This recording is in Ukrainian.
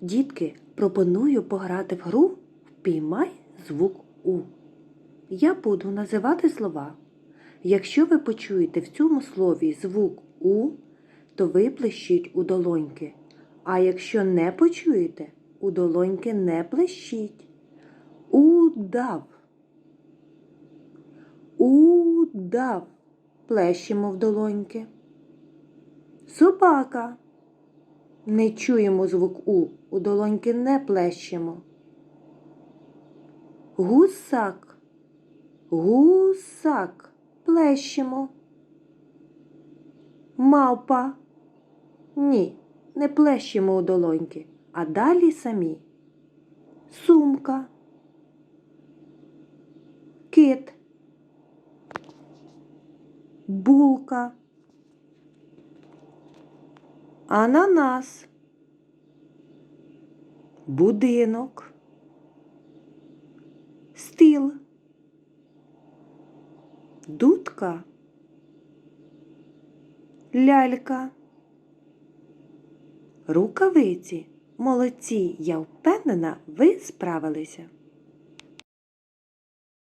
Дітки, пропоную пограти в гру Впіймай звук У. Я буду називати слова. Якщо ви почуєте в цьому слові звук У, то ви плещіть у долоньки. А якщо не почуєте, у долоньки не плещіть. Удав. Удав. Плещемо в долоньки. Собака. Не чуємо звук У, у долоньки не плещемо. Гусак. Гусак. Плещемо. Мавпа. Ні, не плещемо у долоньки, а далі самі. Сумка. Кит. Булка. Ананас. Будинок. Стіл. Дудка. Лялька. Рукавиці. Молодці, я впевнена, ви справилися.